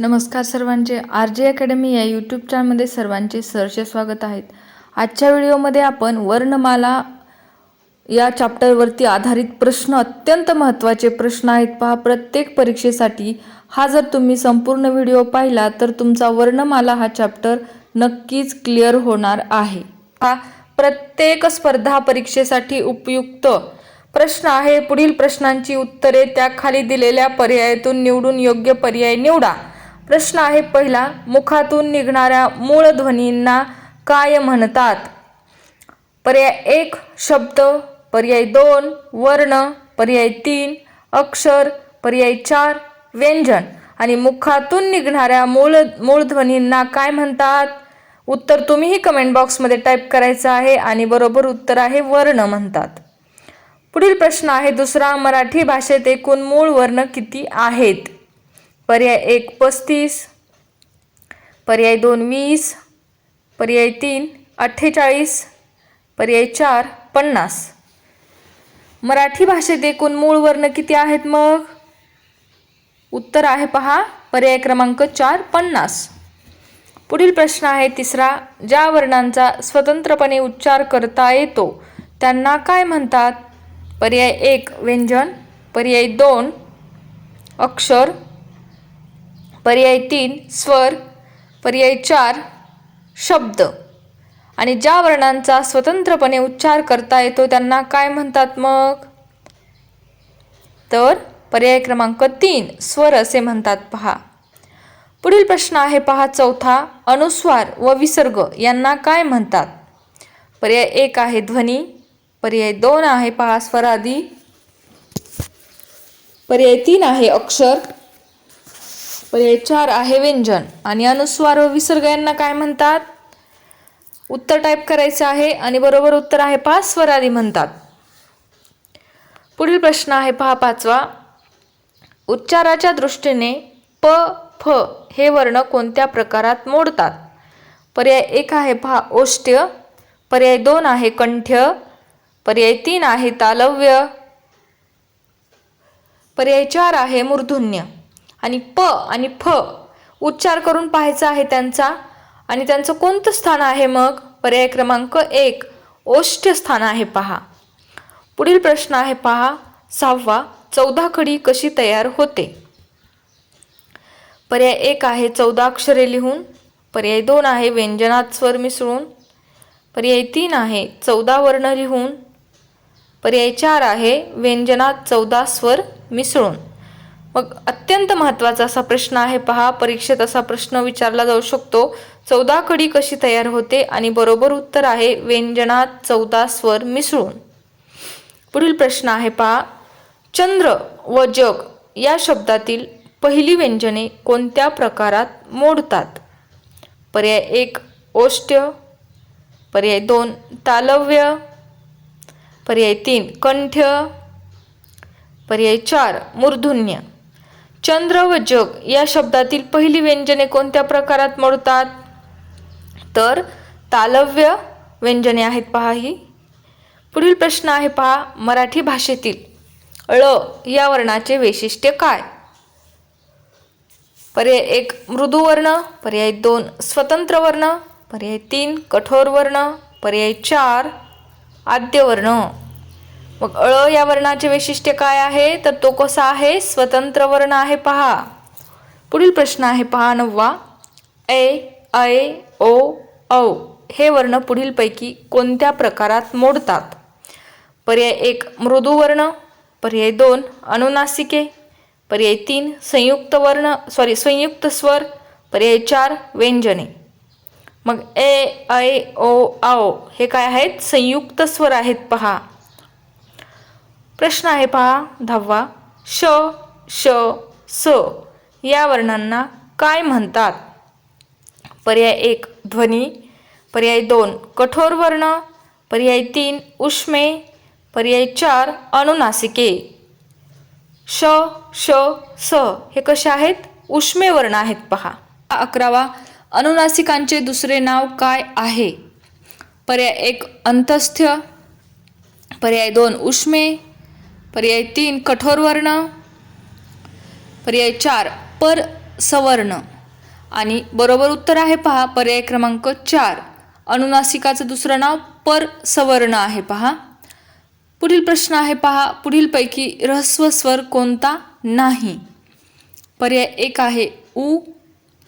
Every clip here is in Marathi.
नमस्कार सर्वांचे. आर जे अकॅडमी या यूट्यूब चॅनलमध्ये सर्वांचे सहर्ष स्वागत आहेत आजच्या व्हिडिओमध्ये आपण वर्णमाला या चॅप्टरवरती आधारित प्रश्न अत्यंत महत्त्वाचे प्रश्न आहेत पहा. प्रत्येक परीक्षेसाठी हा जर तुम्ही संपूर्ण व्हिडिओ पाहिला तर तुमचा वर्णमाला हा चॅप्टर नक्कीच क्लिअर होणार आहे. हा प्रत्येक स्पर्धा परीक्षेसाठी उपयुक्त प्रश्न आहे. पुढील प्रश्नांची उत्तरे त्या खाली दिलेल्या पर्यायातून निवडून योग्य पर्याय निवडा. प्रश्न आहे पहिला मुखातून निघणाऱ्या मूळ ध्वनींना काय म्हणतात? पर्याय एक शब्द. पर्याय दोन वर्ण. पर्याय तीन अक्षर. पर्याय चार व्यंजन. आणि मुखातून निघणाऱ्या मूळ मूळ ध्वनींना काय म्हणतात? उत्तर तुम्हीही कमेंट बॉक्समध्ये टाईप करायचं आहे आणि बरोबर उत्तर आहे वर्ण म्हणतात. पुढील प्रश्न आहे दुसरा मराठी भाषेत एकूण मूळ वर्ण किती आहेत? पर्याय एक पस्तीस पर्याय दोन वीस पर्याय तीन अठ्ठेचाळीस पर्याय चार पन्नास. मराठी भाषेत एकूण मूळ वर्ण किती आहेत मग? उत्तर आहे पहा पर्याय क्रमांक चार पन्नास. पुढील प्रश्न आहे तिसरा ज्या वर्णांचा स्वतंत्रपणे उच्चार करता येतो त्यांना काय म्हणतात? पर्याय एक व्यंजन पर्याय दोन अक्षर पर्याय तीन स्वर पर्याय चार शब्द. आणि ज्या वर्णांचा स्वतंत्रपणे उच्चार करता येतो त्यांना काय म्हणतात मग? तर पर्याय क्रमांक तीन स्वर असे म्हणतात पहा. पुढील प्रश्न आहे पहा चौथा. अनुस्वार व विसर्ग यांना काय म्हणतात? पर्याय एक आहे ध्वनी. पर्याय दोन आहे पहा स्वरादी. पर्याय तीन आहे अक्षर. पर्याय चार आहे व्यंजन. आणि अनुस्वार व विसर्ग यांना काय म्हणतात? उत्तर टाईप करायचं आहे आणि बरोबर उत्तर आहे पहा स्वरादी म्हणतात. पुढील प्रश्न आहे पहा पाचवा. उच्चाराच्या दृष्टीने प फ हे वर्ण कोणत्या प्रकारात मोडतात? पर्याय एक आहे पहा ओष्ट्य. पर्याय दोन आहे कंठ्य. पर्याय तीन आहे तालव्य. पर्याय चार आहे मूर्धन्य आणि प आणि फ उच्चार करून पाहायचा आहे त्यांचा. आणि त्यांचं कोणतं स्थान आहे मग? पर्याय क्रमांक एक ओष्ठ स्थान आहे पहा. पुढील प्रश्न आहे पहा सहावा चौदा खडी कशी तयार होते? पर्याय एक आहे चौदा अक्षरे लिहून. पर्याय दोन आहे व्यंजनात स्वर मिसळून. पर्याय तीन आहे चौदा वर्ण लिहून. पर्याय चार आहे व्यंजनात चौदा स्वर मिसळून. मग अत्यंत महत्त्वाचा असा प्रश्न आहे पहा. परीक्षेत असा प्रश्न विचारला जाऊ शकतो. चौदा कडी कशी तयार होते आणि बरोबर उत्तर आहे व्यंजनात चौदा स्वर मिसळून. पुढील प्रश्न आहे पहा. चंद्र व जग या शब्दातील पहिली व्यंजने कोणत्या प्रकारात मोडतात? पर्याय एक ओष्ट्य. पर्याय दोन तालव्य. पर्याय तीन कंठ्य पर्याय चार मूर्धुन्य चंद्र व जग या शब्दातील पहिली व्यंजने कोणत्या प्रकारात मोडतात? तर तालव्य व्यंजने आहेत पहा ही. पुढील प्रश्न आहे पहा मराठी भाषेतील ळ या वर्णाचे वैशिष्ट्य काय? पर्याय एक मृदू वर्ण पर्याय दोन स्वतंत्र वर्ण पर्याय तीन कठोर वर्ण पर्याय चार आद्य वर्ण. मग अळ या वर्णाचे वैशिष्ट्य काय आहे? तर तो कसा आहे? स्वतंत्र वर्ण आहे पहा. पुढील प्रश्न आहे पहा नववा. ए ऐ ओ औ. हे वर्ण पुढीलपैकी कोणत्या प्रकारात मोडतात? पर्याय एक मृदू वर्ण. पर्याय दोन अनुनासिके पर्याय तीन संयुक्त वर्ण सॉरी संयुक्त स्वर. पर्याय चार व्यंजने. मग ए ऐ ओ औ. हे काय आहेत? संयुक्त स्वर आहेत पहा. प्रश्न आहे पहा दहावा. श श स. या वर्णांना काय म्हणतात? पर्याय एक ध्वनी. पर्याय दोन कठोर वर्ण. पर्याय तीन उष्मे. पर्याय चार अनुनासिके. श श स. हे कसे आहेत? उष्मे वर्ण आहेत पहा. अकरावा अनुनासिकांचे दुसरे नाव काय आहे? पर्याय एक अंतस्थ्य पर्याय दोन उष्मे. पर्याय तीन कठोर वर्ण. पर्याय चार पर सवर्ण. आणि बरोबर उत्तर आहे पहा पर्याय क्रमांक चार. अनुनासिकाचं दुसरं नाव पर सवर्ण आहे पहा. पुढील प्रश्न आहे पहा पुढीलपैकी रहस्व स्वर कोणता? नाही. पर्याय एक आहे उ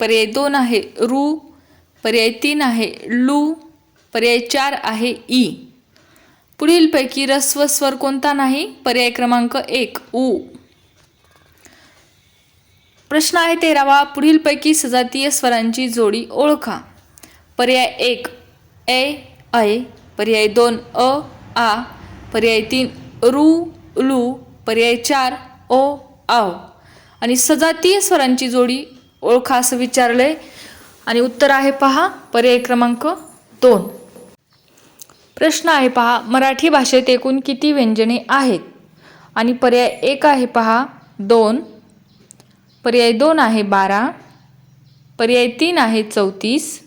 पर्याय दोन आहे रू पर्याय तीन आहे लू पर्याय चार आहे ई पुढीलपैकी रस्व स्वर कोणता नाही? पर्याय क्रमांक एक उ. प्रश्न आहे तेरावा. पुढीलपैकी सजातीय स्वरांची जोडी ओळखा. पर्याय एक ए ऐ पर्याय दोन अ आ. पर्याय तीन रु लू. पर्याय चार ओ आव. आणि सजातीय स्वरांची जोडी ओळखा असं विचारलंय. आणि उत्तर आहे पहा. पर्याय क्रमांक दोन. प्रश्न आहे पहा मराठी भाषेत एकूण किती व्यंजने आहेत? आणि पर्याय एक आहे पहा दोन. पर्याय दोन आहे बारा. पर्याय तीन आहे चौतीस.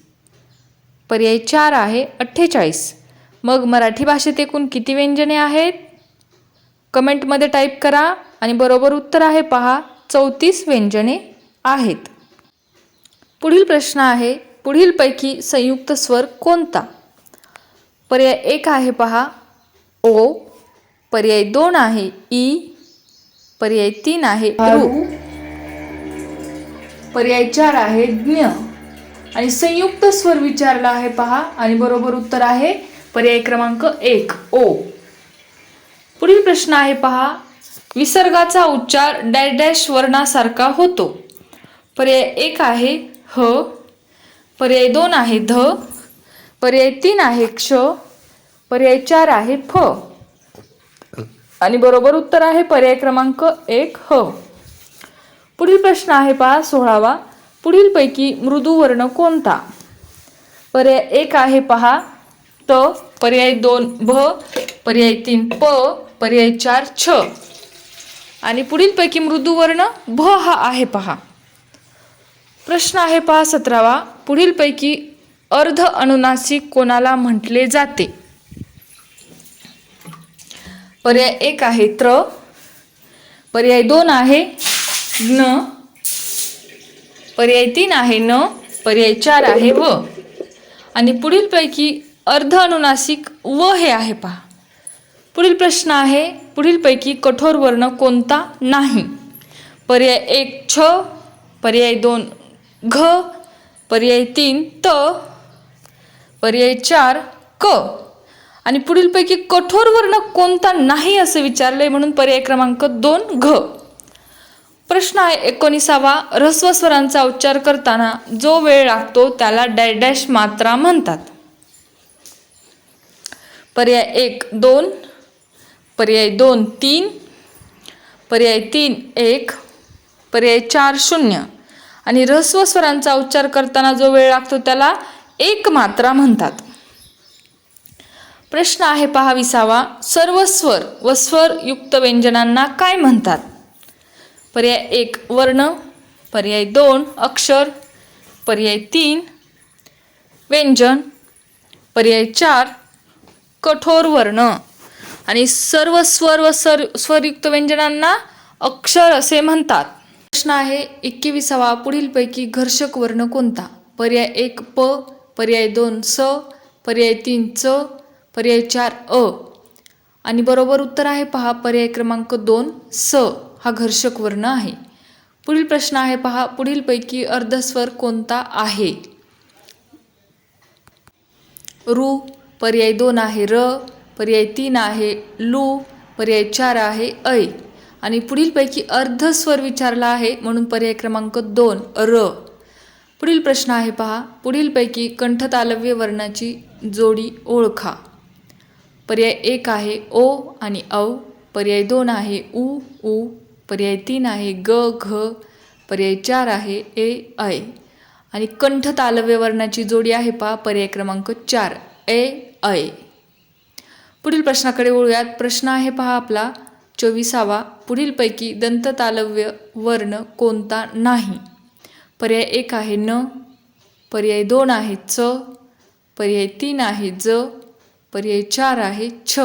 पर्याय चार आहे अठ्ठेचाळीस. मग मराठी भाषेत एकूण किती व्यंजने आहेत? कमेंटमध्ये टाईप करा आणि बरोबर उत्तर आहे पहा चौतीस व्यंजने आहेत. पुढील प्रश्न आहे पुढीलपैकी संयुक्त स्वर कोणता? पर्याय एक आहे पहा. ओ पर्याय दोन आहे. ई पर्याय तीन आहे. रू. पर्याय चार आहे. ज्ञ. आणि संयुक्त स्वर विचारला आहे पहा. आणि बरोबर उत्तर आहे पर्याय क्रमांक एक. ओ. पुढील प्रश्न आहे पहा. विसर्गाचा उच्चार डॅश डॅश वर्णासारखा होतो. पर्याय एक आहे ह. पर्याय दोन आहे ध. पर्याय तीन आहे क्ष पर्याय चार आहे फ. आणि बरोबर उत्तर आहे पर्याय क्रमांक एक ह. पुढील प्रश्न आहे पहा सोळावा. पुढीलपैकी मृदू वर्ण कोणता? पर्याय एक आहे पहा त पर्याय दोन भ पर्याय तीन प पर्याय चार छ. आणि पुढीलपैकी मृदू वर्ण भ हा आहे पहा. प्रश्न आहे पहा सतरावा. पुढीलपैकी अर्ध अनुनासिक कोणाला म्हटले जाते? पर्याय एक आहे त्र. पर्याय दोन आहे न. पर्याय तीन आहे न. पर्याय चार आहे व. आणि पुढीलपैकी अर्ध अनुनासिक व हे आहे पहा. पुढील प्रश्न आहे पुढीलपैकी कठोर वर्ण कोणता? नाही. पर्याय एक छ. पर्याय दोन घ. पर्याय तीन त. पर्याय चार क. आणि पुढीलपैकी कठोर वर्ण कोणता नाही असं विचारले म्हणून पर्याय क्रमांक दोन घ. प्रश्न आहे एकोणीसावा. ऱ्हस्व स्वरांचा उच्चार करताना जो वेळ लागतो त्याला डॅश डॅश मात्रा म्हणतात. पर्याय एक दोन. पर्याय दोन तीन. पर्याय तीन एक. पर्याय चार शून्य. आणि ऱ्हस्व स्वरांचा उच्चार करताना जो वेळ लागतो त्याला एक मात्रा म्हणतात. प्रश्न आहे पहा विसावा सर्व स्वर व स्वरयुक्त व्यंजनांना काय म्हणतात? पर्याय एक वर्ण. पर्याय दोन अक्षर. पर्याय तीन व्यंजन. पर्याय चार कठोर वर्ण. आणि सर्व स्वर व सर स्वरयुक्त व्यंजनांना अक्षर असे म्हणतात. प्रश्न आहे एकविसावा पुढीलपैकी घर्षक वर्ण कोणता? पर्याय एक प. पर्याय दोन स पर्याय तीन च पर्याय चार अ. आणि बरोबर उत्तर आहे पहा पर्याय क्रमांक दोन स. हा घर्षक वर्ण आहे. पुढील प्रश्न आहे पहा पुढीलपैकी अर्धस्वर कोणता आहे? रु पर्याय दोन आहे र पर्याय तीन आहे लू पर्याय चार आहे ऐ. आणि पुढीलपैकी अर्धस्वर विचारला आहे म्हणून पर्याय क्रमांक दोन र. पुढील प्रश्न आहे पहा. पुढीलपैकी कंठतालव्य वर्णाची जोडी ओळखा. पर्याय एक आहे ओ आणि औ. पर्याय दोन आहे उ उ. पर्याय तीन आहे ग घ. पर्याय चार आहे ए ऐ. आणि कंठ तालव्य वर्णाची जोडी आहे पहा पर्याय क्रमांक चार ए ऐ. पुढील प्रश्नाकडे वळूयात. प्रश्न आहे पहा आपला चोवीसावा. पुढीलपैकी दंत तालव्य वर्ण कोणता नाही? पर्याय एक आहे न पर्याय दोन आहे च पर्याय तीन आहे ज पर्याय चार आहे छ.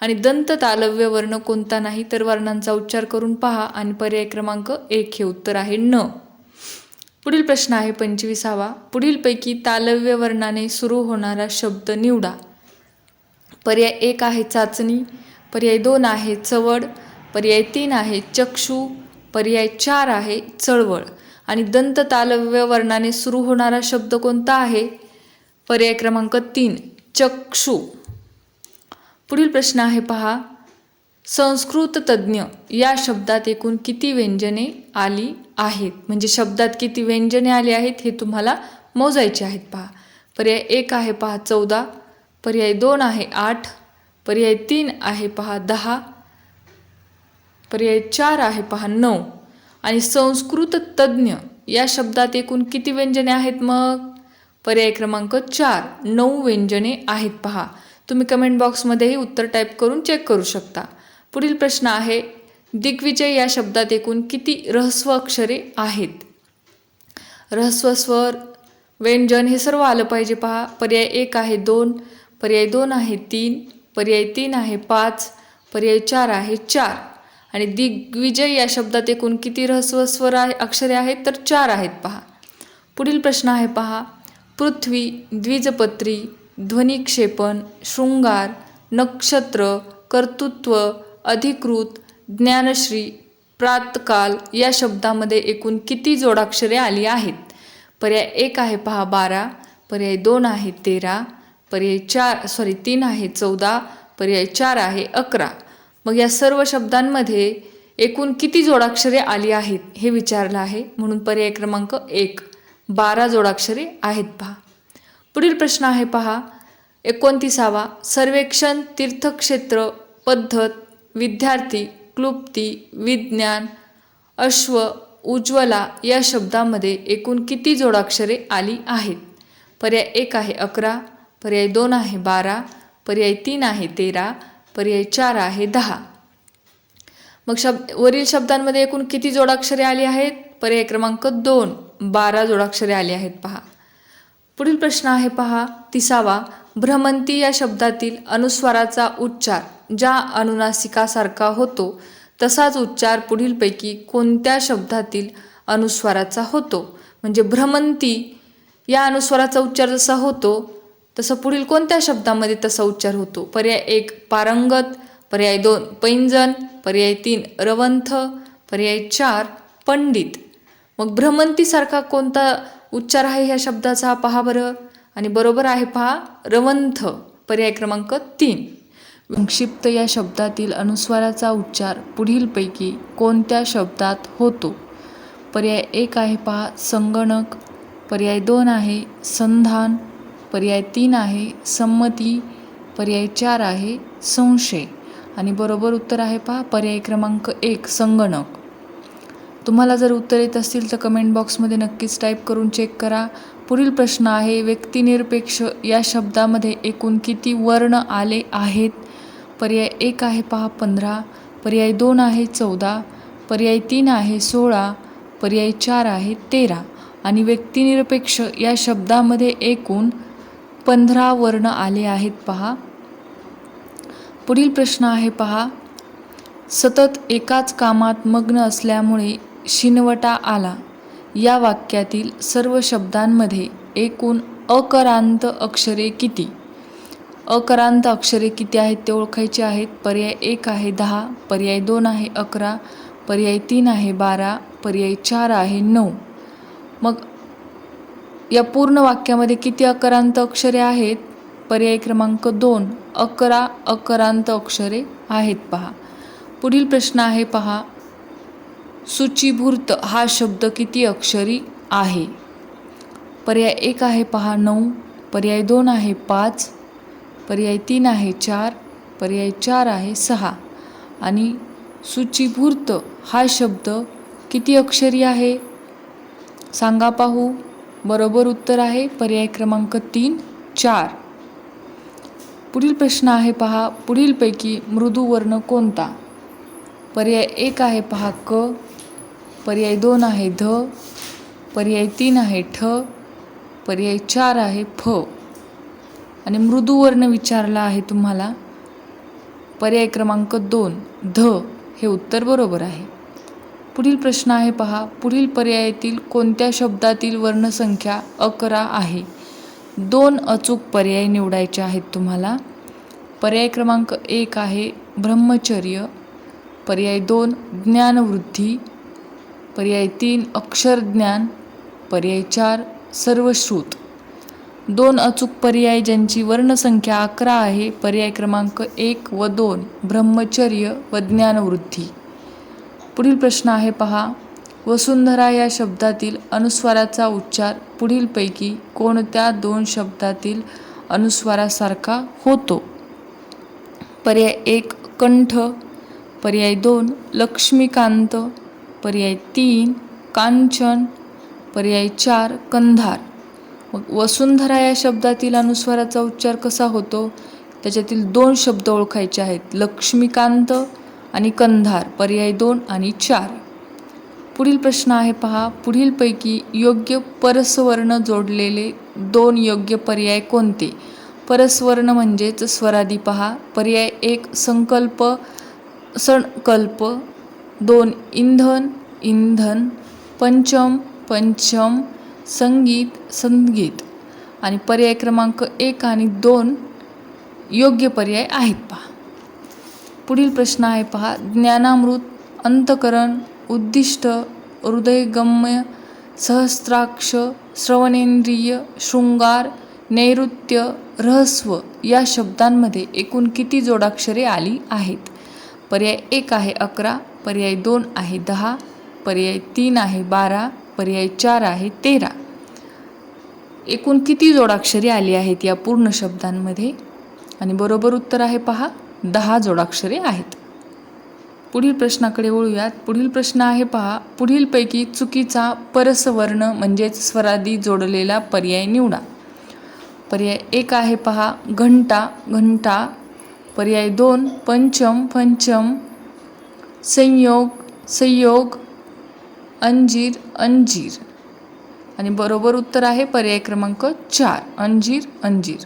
आणि दंत तालव्य वर्ण कोणता नाही तर वर्णांचा उच्चार करून पहा आणि पर्याय क्रमांक एक हे उत्तर आहे न. पुढील प्रश्न आहे पंचवीसावा. पुढीलपैकी तालव्य वर्णाने सुरू होणारा शब्द निवडा. पर्याय एक आहे चाचणी पर्याय दोन आहे चवड पर्याय तीन आहे चक्षु पर्याय चार आहे चळवळ. आणि दंत तालव्य वर्णाने सुरू होणारा शब्द कोणता आहे? पर्याय क्रमांक तीन चक्षु. पुढील प्रश्न आहे पहा. संस्कृत तज्ज्ञ या शब्दात एकूण किती व्यंजने आली आहेत? म्हणजे शब्दात किती व्यंजने आली आहेत हे तुम्हाला मोजायचे आहेत पहा. पर्याय एक आहे पहा चौदा. पर्याय दोन आहे आठ. पर्याय तीन आहे पहा दहा. पर्याय चार आहे पहा नऊ. आणि संस्कृत तज्ज्ञ या शब्दात एकूण किती व्यंजने आहेत मग? पर्याय क्रमांक चार. नऊ व्यंजने आहेत पहा. तुम्ही कमेंट बॉक्समध्येही उत्तर टाईप करून चेक करू शकता. पुढील प्रश्न आहे दिग्विजय या शब्दात एकूण किती रहस्व अक्षरे आहेत? रहस्व स्वर व्यंजन हे सर्व आलं पाहिजे पहा. पर्याय एक आहे दोन पर्याय दोन आहे तीन पर्याय तीन आहे पाच पर्याय चार आहे चार. आणि दिग्विजय या शब्दात एकूण किती रहस्व स्वर आहे अक्षरे आहेत तर चार आहेत पहा. पुढील प्रश्न आहे पहा. पृथ्वी द्विजपत्री ध्वनिक्षेपण शृंगार नक्षत्र कर्तृत्व अधिकृत ज्ञानश्री प्रातकाल या शब्दामध्ये एकूण किती जोडाक्षरे आली आहेत? पर्याय एक आहे पहा बारा पर्याय दोन आहे तेरा पर्याय चार सॉरी तीन आहे चौदा पर्याय चार आहे अकरा. मग या सर्व शब्दांमध्ये एकूण किती जोडाक्षरे आली आहेत हे विचारलं आहे. म्हणून पर्याय क्रमांक एक. बारा जोडाक्षरे आहेत पहा. पुढील प्रश्न आहे पहा. एकोणतीसावा. सर्वेक्षण तीर्थक्षेत्र पद्धत विद्यार्थी क्लुप्ती विज्ञान अश्व उज्ज्वला या शब्दामध्ये एकूण किती जोडाक्षरे आली आहेत? पर्याय एक आहे अकरा. पर्याय दोन आहे बारा. पर्याय तीन आहे तेरा. पर्याय चार आहे दहा. मग शब्द वरील शब्दांमध्ये एकूण किती जोडाक्षरे आली आहेत? पर्याय क्रमांक दोन बारा जोडाक्षरे आली आहेत पहा. पुढील प्रश्न आहे पहा तिसावा भ्रमंती या शब्दातील अनुस्वाराचा उच्चार ज्या अनुनासिकासारखा होतो तसाच उच्चार पुढीलपैकी कोणत्या शब्दातील अनुस्वाराचा होतो? म्हणजे भ्रमंती या अनुस्वाराचा उच्चार जसा होतो तसं पुढील कोणत्या शब्दामध्ये तसा उच्चार होतो? पर्याय एक पारंगत. पर्याय दोन पैंजन पर्याय तीन रवंथ. पर्याय चार पंडित. मग भ्रमंतीसारखा कोणता उच्चार आहे ह्या शब्दाचा? पहा बरं. आणि बरोबर आहे पहा रवंथ. पर्याय क्रमांक तीन. संक्षिप्त या शब्दातील अनुस्वाराचा उच्चार पुढीलपैकी कोणत्या शब्दात होतो? पर्याय एक आहे पहा संगणक. पर्याय दोन आहे संधान. पर्याय तीन आहे संमती पर्याय चार आहे संशय. आणि बरोबर उत्तर आहे पहा पर्याय क्रमांक एक संगणक. तुम्हाला जर उत्तर येत असतील तर कमेंट बॉक्समध्ये नक्कीच टाईप करून चेक करा. पुढील प्रश्न आहे व्यक्तिनिरपेक्ष या शब्दामध्ये एकूण किती वर्ण आले आहेत? पर्याय एक आहे पहा पंधरा. पर्याय दोन आहे चौदा. पर्याय तीन आहे सोळा. पर्याय चार आहे तेरा. आणि व्यक्तिनिरपेक्ष या शब्दामध्ये एकूण पंधरा वर्ण आले आहेत पहा. पुढील प्रश्न आहे पहा. सतत एकाच कामात मग्न असल्यामुळे शिनवटा आला. या वाक्यातील सर्व शब्दांमध्ये एकूण अकरांत अक्षरे किती? अकरांत अक्षरे किती आहेत ते ओळखायचे आहेत? पर्याय एक आहे दहा पर्याय दोन आहे अकरा पर्याय तीन आहे बारा पर्याय चार आहे नऊ. मग या पूर्ण वाक्यामध्ये किती अकरांत अक्षरे आहेत? पर्याय क्रमांक दोन. अकरा अकरांत अक्षरे आहेत पहा. पुढील प्रश्न आहे पहा. सूचीभूर्त हा शब्द किती अक्षरी आहे? पर्याय एक आहे पहा नऊ. पर्याय दोन आहे पाच. पर्याय तीन आहे चार. पर्याय चार आहे सहा. आणि सूचीभूर्त हा शब्द किती अक्षरी आहे? सांगा पाहू. बरोबर उत्तर आहे. पर्याय क्रमांक तीन चार. पुढील प्रश्न आहे पहा. पुढीलपैकी मृदू वर्ण कोणता? पर्याय एक आहे पहा क. पर्याय दोन आहे ध. पर्याय तीन आहे ठ. पर्याय चार आहे फ. आणि मृदू वर्ण विचारला आहे तुम्हाला. पर्याय क्रमांक दोन ध हे उत्तर बरोबर आहे. पुढील प्रश्न आहे पहा. पुढील पर्यायातील कोणत्या शब्दातील वर्णसंख्या अकरा आहे? दोन अचूक पर्याय निवडायचे आहेत तुम्हाला. पर्याय क्रमांक एक आहे ब्रह्मचर्य. पर्याय दोन ज्ञानवृद्धी. पर्याय तीन अक्षरज्ञान. पर्याय चार सर्वश्रुत. दोन अचूक पर्याय ज्यांची वर्णसंख्या अकरा आहे पर्याय क्रमांक एक व दोन ब्रह्मचर्य व ज्ञानवृद्धी. पुढील प्रश्न आहे पहा. वसुंधरा या शब्दातील अनुस्वाराचा उच्चार पुढीलपैकी कोणत्या दोन शब्दातील अनुस्वारासारखा होतो? पर्याय एक कंठ. पर्याय दोन लक्ष्मीकांत. पर्याय तीन कांचन. पर्याय चार कंधार. मग वसुंधरा या शब्दातील अनुस्वाराचा उच्चार कसा होतो? त्याच्यातील दोन शब्द ओळखायचे आहेत. लक्ष्मीकांत आणि कंधार पर्याय दोन आणि चार. पुढील प्रश्न आहे पहा. पुढीलपैकी योग्य परस्वर्ण जोडलेले दोन योग्य पर्याय कोणते? परस्वर्ण म्हणजेच स्वरादी पहा. पर्याय एक संकल्प संकल्प. दोन इंधन इंधन. पंचम पंचम. संगीत संगीत. आणि पर्याय क्रमांक एक आणि दोन योग्य पर्याय आहेत पहा. पुढील प्रश्न आहे पहा. ज्ञानामृत अंतकरण उद्दिष्ट हृदयगम्य सहस्त्राक्ष श्रवणेंद्रिय शृंगार नैऋत्य रहस्व या शब्दांमध्ये एकूण किती जोडाक्षरे आली आहेत? पर्याय एक आहे अकरा पर्याय दोन आहे दहा पर्याय तीन आहे बारा पर्याय चार आहे तेरा. एकूण किती जोडाक्षरे आली आहेत या पूर्ण शब्दांमध्ये? आणि बरोबर उत्तर आहे पहा. दहा जोडाक्षरे आहेत. पुढील प्रश्नाकडे वळूयात. पुढील प्रश्न आहे पहा. पुढीलपैकी चुकीचा परसवर्ण म्हणजेच स्वरादी जोडलेला पर्याय निवडा. पर्याय एक आहे पहा. घंटा घंटा. पर्याय दोन पंचम पंचम. संयोग संयोग. अंजीर अंजीर. आणि बरोबर उत्तर आहे पर्याय क्रमांक चार. अंजीर अंजीर.